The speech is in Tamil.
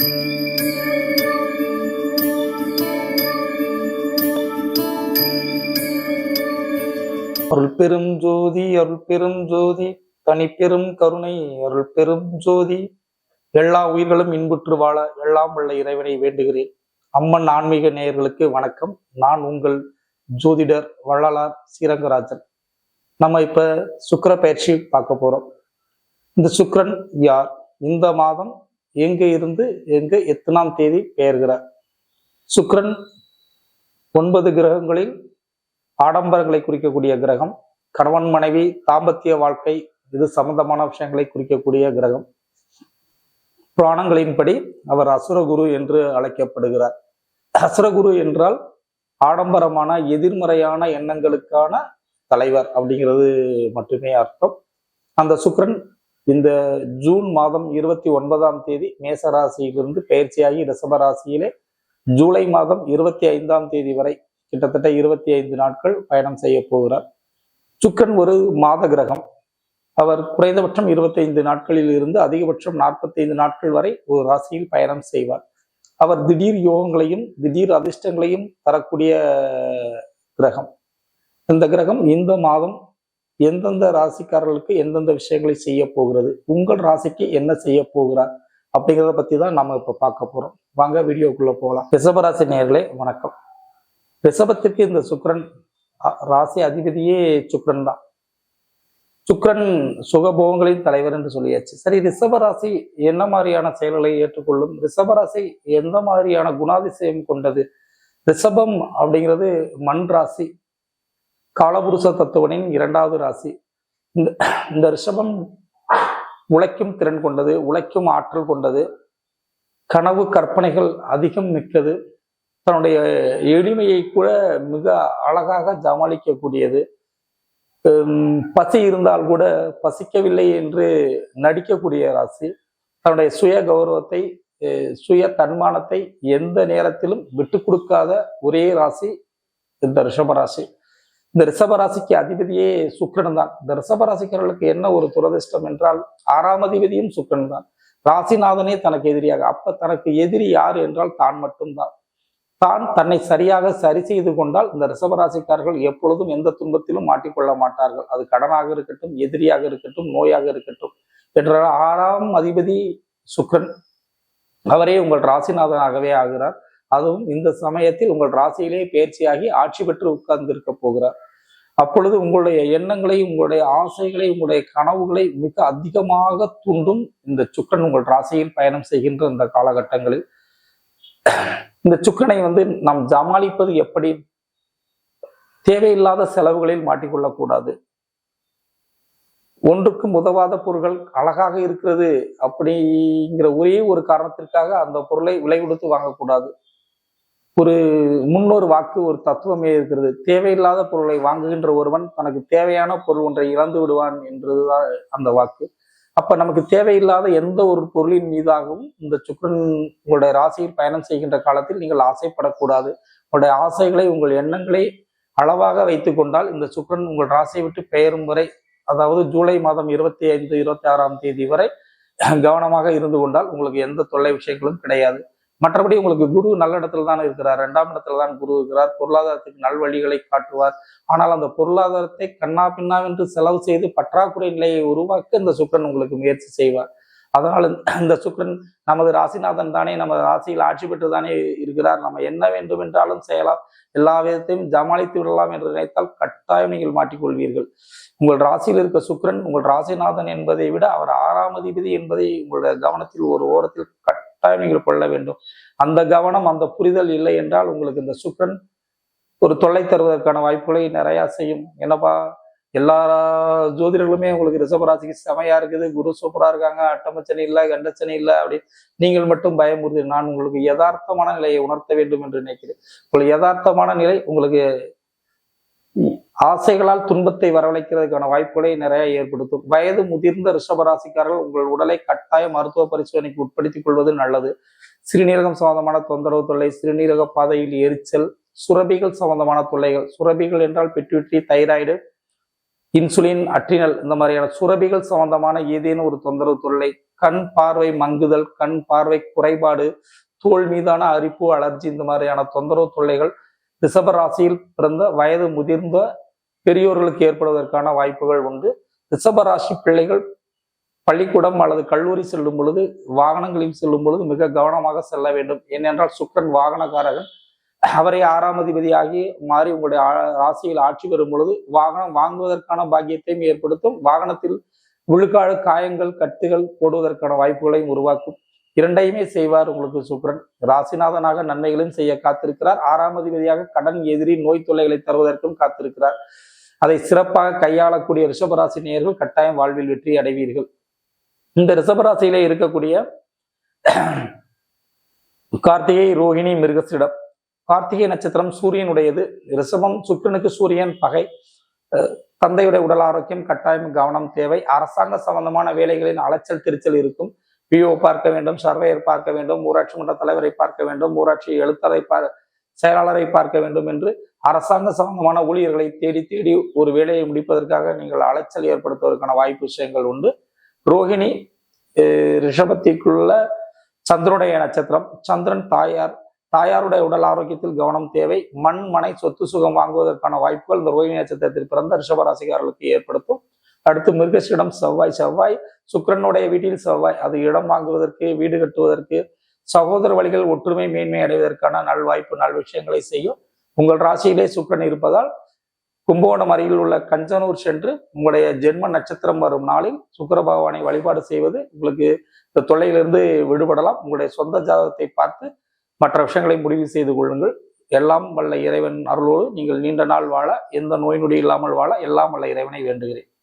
அருள் பெரும் ஜோதி அருள் பெரும் ஜோதி தனி பெரும் கருணை அருள் பெரும் ஜோதி. எல்லா உயிர்களும் இன்புற்று வாழ எல்லாம் உள்ள இறைவனை வேண்டுகிறேன். அம்மன் ஆன்மீக நேயர்களுக்கு வணக்கம். நான் உங்கள் ஜோதிடர் வள்ளலார் ஸ்ரீரங்கராஜன் நம்ம இப்ப சுக்கர பயிற்சி பார்க்க போறோம். இந்த சுக்கரன் யார்? இந்த மாதம் எங்க இருந்து எங்க எத்தனாம் தேதி பெயர்கிறார்? சுக்கிரன் ஒன்பது கிரகங்களில் ஆடம்பரங்களை குறிக்கக்கூடிய கிரகம். கணவன் மனைவி தாம்பத்திய வாழ்க்கை இது சம்பந்தமான விஷயங்களை குறிக்கக்கூடிய கிரகம். புராணங்களின்படி அவர் அசுரகுரு என்று அழைக்கப்படுகிறார். அசுரகுரு என்றால் ஆடம்பரமான எதிர்மறையான எண்ணங்களுக்கான தலைவர் அப்படிங்கிறது மட்டுமே அர்த்தம். அந்த சுக்கிரன் இந்த ஜூன் மாதம் இருபத்தி ஒன்பதாம் தேதி மேசராசியிலிருந்து பயிற்சியாகி ரிஷபராசியிலே ஜூலை மாதம் இருபத்தி ஐந்தாம் தேதி வரை கிட்டத்தட்ட இருபத்தி ஐந்து நாட்கள் பயணம் செய்ய போகிறார். சுக்கன் ஒரு மாத கிரகம். அவர் குறைந்தபட்சம் இருபத்தைந்து நாட்களில் இருந்து அதிகபட்சம் நாற்பத்தைந்து நாட்கள் வரை ஒரு ராசியில் பயணம் செய்வார். அவர் திடீர் யோகங்களையும் திடீர் அதிர்ஷ்டங்களையும் தரக்கூடிய கிரகம். இந்த கிரகம் இந்த மாதம் எந்தெந்த ராசிக்காரர்களுக்கு எந்தெந்த விஷயங்களை செய்ய போகிறது உங்கள் ராசிக்கு என்ன செய்ய போகிறார் அப்படிங்கிறத பத்தி தான் நம்ம இப்ப பார்க்க போறோம். வாங்க வீடியோக்குள்ள போகலாம். ரிஷபராசி நேர்களே வணக்கம். ரிஷபத்திற்கு இந்த சுக்கரன் அ- ராசி அதிபதியே சுக்கரன் தான். சுக்கரன் சுகபோகங்களின் தலைவர் என்று சொல்லியாச்சு. சரி ரிஷபராசி என்ன மாதிரியான செயல்களை ஏற்றுக்கொள்ளும்? ரிஷபராசி எந்த மாதிரியான குணாதிசயம் கொண்டது? ரிஷபம் அப்படிங்கிறது மண் ராசி காலபுருஷ தத்துவனின் இரண்டாவது ராசி. இந்த இந்த ரிஷபம் உழைக்கும் திறன் கொண்டது உழைக்கும் ஆற்றல் கொண்டது கனவு கற்பனைகள் அதிகம் மிக்கது தன்னுடைய எளிமையை கூட மிக அழகாக சமாளிக்கக்கூடியது. பசி இருந்தால் கூட பசிக்கவில்லை என்று நடிக்கக்கூடிய ராசி. தன்னுடைய சுய கௌரவத்தை சுய தன்மானத்தை எந்த நேரத்திலும் விட்டு கொடுக்காத ஒரே ராசி இந்த ரிஷபராசி இந்த ரிஷபராசிக்கு அதிபதியே சுக்கரன் தான். இந்த ரிஷபராசிக்காரர்களுக்கு என்ன ஒரு துரதிர்ஷ்டம் என்றால் ஆறாம் அதிபதியும் சுக்கரன் தான். ராசிநாதனே தனக்கு எதிரியாக. அப்ப தனக்கு எதிரி யார் என்றால் தான் மட்டும்தான். தான் தன்னை சரியாக சரி செய்து கொண்டால் இந்த ரிஷபராசிக்காரர்கள் எப்பொழுதும் எந்த துன்பத்திலும் மாட்டிக்கொள்ள மாட்டார்கள். அது கடனாக இருக்கட்டும் எதிரியாக இருக்கட்டும் நோயாக இருக்கட்டும் என்ற ஆறாம் அதிபதி சுக்கிரன். அவரே உங்கள் ராசிநாதனாகவே ஆகிறார். அதுவும் இந்த சமயத்தில் உங்கள் ராசியிலே பயிற்சியாகி ஆட்சி பெற்று உட்கார்ந்திருக்க போகிறார். அப்பொழுது உங்களுடைய எண்ணங்களை உங்களுடைய ஆசைகளை உங்களுடைய கனவுகளை மிக அதிகமாக தூண்டும் இந்த சுக்கன் உங்கள் ராசியில் பயணம் செய்கின்ற இந்த காலகட்டங்களில். இந்த சுக்கனை வந்து நாம் சமாளிப்பது எப்படி? தேவையில்லாத செலவுகளில் மாட்டிக்கொள்ளக்கூடாது. ஒன்றுக்கும் உதவாத பொருட்கள் அழகாக இருக்கிறது அப்படிங்கிற ஒரே ஒரு காரணத்திற்காக அந்த பொருளை விலை கொடுத்து வாங்கக்கூடாது. ஒரு முன்னொரு வாக்கு ஒரு தத்துவமே இருக்கிறது. தேவையில்லாத பொருளை வாங்குகின்ற ஒருவன் தனக்கு தேவையான பொருள் ஒன்றை இழந்து விடுவான் என்றதுதான் அந்த வாக்கு. அப்ப நமக்கு தேவையில்லாத எந்த ஒரு பொருளின் மீதாகவும் இந்த சுக்கிரன் உங்களுடைய ராசியில் பயணம் செய்கின்ற காலத்தில் நீங்கள் ஆசைப்படக்கூடாது. உங்களுடைய ஆசைகளை உங்கள் எண்ணங்களை அளவாக வைத்து கொண்டால் இந்த சுக்கிரன் உங்கள் ராசியை விட்டு பெயரும் வரை அதாவது ஜூலை மாதம் இருபத்தி ஐந்து இருபத்தி ஆறாம் தேதி வரை கவனமாக இருந்து கொண்டால் உங்களுக்கு எந்த தொல்லை விஷயங்களும் கிடையாது. மற்றபடி உங்களுக்கு குரு நல்ல இடத்துல தான் இருக்கிறார். ரெண்டாம் இடத்துல தான் குரு இருக்கிறார். பொருளாதாரத்துக்கு நல்வழிகளை காட்டுவார். ஆனால் அந்த பொருளாதாரத்தை கண்ணா பின்னாவென்று செலவு செய்து பற்றாக்குறை நிலையை உருவாக்க இந்த சுக்கிரன் உங்களுக்கு முயற்சி செய்வார். அதனால் இந்த- சுக்கரன் சுக்கிரன் நமது ராசிநாதன் தானே நமது ராசியில் ஆட்சி பெற்று தானே இருக்கிறார். நம்ம என்ன வேண்டும் என்றாலும் செய்யலாம். எல்லா விதத்தையும் ஜமாளித்து விடலாம் என்று நினைத்தால் கட்டாயம் நீங்கள் மாட்டிக்கொள்வீர்கள். உங்கள் ராசியில் இருக்க சுக்கிரன் உங்கள் ராசிநாதன் என்பதை விட அவர் ஆறாம் அதிபதி என்பதை உங்களுடைய கவனத்தில் ஒரு ஓரத்தில் கட்டாயம் நீங்கள் கொள்ள வேண்டும். அந்த கவனம் அந்த புரிதல் இல்லை என்றால் உங்களுக்கு இந்த சுக்கிரன் ஒரு தொல்லை தருவதற்கான வாய்ப்புகளை நிறையா செய்யும். என்னப்பா எல்லா ஜோதிடர்களுமே உங்களுக்கு ரிஷபராசிக்கு செமையா இருக்குது. குரு சூப்பரா இருக்காங்க. அட்டமச்சனை இல்லை கண்டச்சனை இல்லை அப்படின்னு நீங்கள் மட்டும் பயமுறுது நான் உங்களுக்கு யதார்த்தமான நிலையை உணர்த்த வேண்டும் என்று நினைக்கிறேன். உங்களுக்கு யதார்த்தமான நிலை உங்களுக்கு ஆசைகளால் துன்பத்தை வரவழைக்கிறதுக்கான வாய்ப்புகளை நிறைய ஏற்படுத்தும் வயது முதிர்ந்த ரிஷபராசிக்காரர்கள் உங்கள் உடலை கட்டாய மருத்துவ பரிசோதனைக்கு உட்படுத்திக் கொள்வது நல்லது. சிறுநீரகம் சம்பந்தமான தொந்தரவு தொல்லை சிறுநீரக பாதையில் எரிச்சல் சுரபிகள் சம்பந்தமான தொல்லைகள். சுரபிகள் என்றால் பிட்யூட்ரி தைராய்டு இன்சுலின் அட்ரினல் இந்த மாதிரியான சுரபிகள் சம்பந்தமான ஏதேனும் ஒரு தொந்தரவு தொல்லை கண் பார்வை மங்குதல் கண் பார்வை குறைபாடு தோல் மீதான அரிப்பு அலர்ஜி இந்த மாதிரியான தொந்தரவு தொல்லைகள் ரிஷப ராசியில் பிறந்த வயது முதிர்ந்த பெரியோர்களுக்கு ஏற்படுவதற்கான வாய்ப்புகள் உண்டு. ரிஷபராசி பிள்ளைகள் பள்ளிக்கூடம் அல்லது கல்லூரி செல்லும் பொழுது வாகனங்களில் செல்லும் பொழுது மிக கவனமாக செல்ல வேண்டும். ஏனென்றால் சுக்கரன் வாகனக்காரகன். அவரை ஆறாம் அதிபதியாகி மாறி உங்களுடைய ராசியில் ஆட்சி பெறும் பொழுது வாகனம் வாங்குவதற்கான பாக்கியத்தையும் ஏற்படுத்தும். வாகனத்தில் விழுக்காடு காயங்கள் கட்டுகள் போடுவதற்கான வாய்ப்புகளையும் உருவாக்கும். இரண்டையுமே செய்வார் உங்களுக்கு சுக்கிரன். ராசிநாதனாக நன்மைகளையும் செய்ய காத்திருக்கிறார். ஆறாம் அதிபதியாக கடன் எதிரி நோய் தொல்லைகளை தருவதற்கும் காத்திருக்கிறார். அதை சிறப்பாக கையாளக்கூடிய ரிஷபராசி நேயர்கள் கட்டாயம் வாழ்வில் வெற்றி அடைவீர்கள். இந்த ரிஷபராசியிலே இருக்கக்கூடிய கார்த்திகை ரோஹிணி மிருகசிடம். கார்த்திகை நட்சத்திரம் சூரியனுடையது. ரிஷபம் சுக்கிரனுக்கு சூரியன் பகை. தந்தையுடைய உடல் ஆரோக்கியம் கட்டாயம் கவனம் தேவை. அரசாங்க சம்பந்தமான வேலைகளின் அலைச்சல் திருச்சல் இருக்கும். பிஓ பார்க்க வேண்டும் சர்வேயர் பார்க்க வேண்டும் ஊராட்சி மன்ற தலைவரை பார்க்க வேண்டும் ஊராட்சி எழுத்தரை பார் செயலாளரை பார்க்க வேண்டும் என்று அரசாங்க சம்பந்தமான ஊழியர்களை தேடி தேடி ஒரு வேலையை முடிப்பதற்காக நீங்கள் அலைச்சல் ஏற்படுத்துவதற்கான வாய்ப்பு விஷயங்கள் உண்டு. ரோஹிணி அஹ் ரிஷபத்திற்குள்ள சந்திரனுடைய நட்சத்திரம். சந்திரன் தாயார் தாயாருடைய உடல் ஆரோக்கியத்தில் கவனம் தேவை. மண் மனை சொத்து சுகம் வாங்குவதற்கான வாய்ப்புகள் இந்த ரோஹிணி நட்சத்திரத்தில் பிறந்த ரிஷபராசிகாரர்களுக்கு ஏற்படுத்தும். அடுத்து மிருகசிடம் செவ்வாய் செவ்வாய் சுக்கிரனுடைய வீட்டில் செவ்வாய். அது இடம் வாங்குவதற்கு வீடு கட்டுவதற்கு சகோதர வழிகள் ஒற்றுமை மேன்மை அடைவதற்கான நல்வாய்ப்பு நல் விஷயங்களை செய்யும். உங்கள் ராசியிலே சுக்கிரன் இருப்பதால் கும்பகோணம் அருகில் உள்ள கஞ்சனூர் சென்று உங்களுடைய ஜென்ம நட்சத்திரம் வரும் நாளில் சுக்கர பகவானை வழிபாடு செய்வது உங்களுக்கு இந்த தொல்லையிலிருந்து விடுபடலாம். உங்களுடைய சொந்த ஜாதகத்தை பார்த்து மற்ற விஷயங்களை முடிவு செய்து கொள்ளுங்கள். எல்லாம் வல்ல இறைவன் அருளோடு நீங்கள் நீண்ட நாள் வாழ எந்த நோய் நொடி இல்லாமல் வாழ எல்லாம் வல்ல இறைவனை வேண்டுகிறேன்.